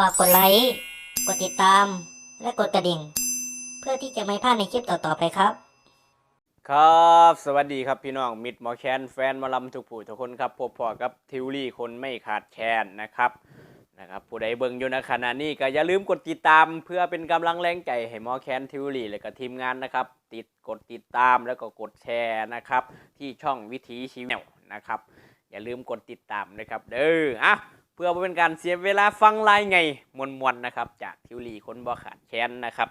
ฝากกดไลค์ กดติดตาม และกดกระดิ่ง เพื่อที่จะไม่พลาดในคลิปต่อ ๆ ไปครับ ครับ สวัสดีครับพี่น้อง มิดหมอแคนแฟนมอลำทุกผู้ทุกคนครับ พบพอกับทิวลี่คนไม่ขาดแคลนนะครับ นะครับ ผู้ใดเบิ่งอยู่ในขณะนี้ก็อย่าลืมกดติดตามเพื่อเป็นกำลังแรงใจให้หมอแคนทิวลี่และก็ทีมงานนะครับ ติดกดติดตามแล้วก็กดแชร์นะครับ ที่ช่องวิถีชีวิตนะครับ อย่าลืมกดติดตามนะครับ เด้ออะ เพื่อบ่เป็นการเสียเวลาฟังลายไงมวนๆนะครับ จากทิวลีคนบ่ขาดแค้นนะครับ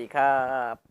ดีครับ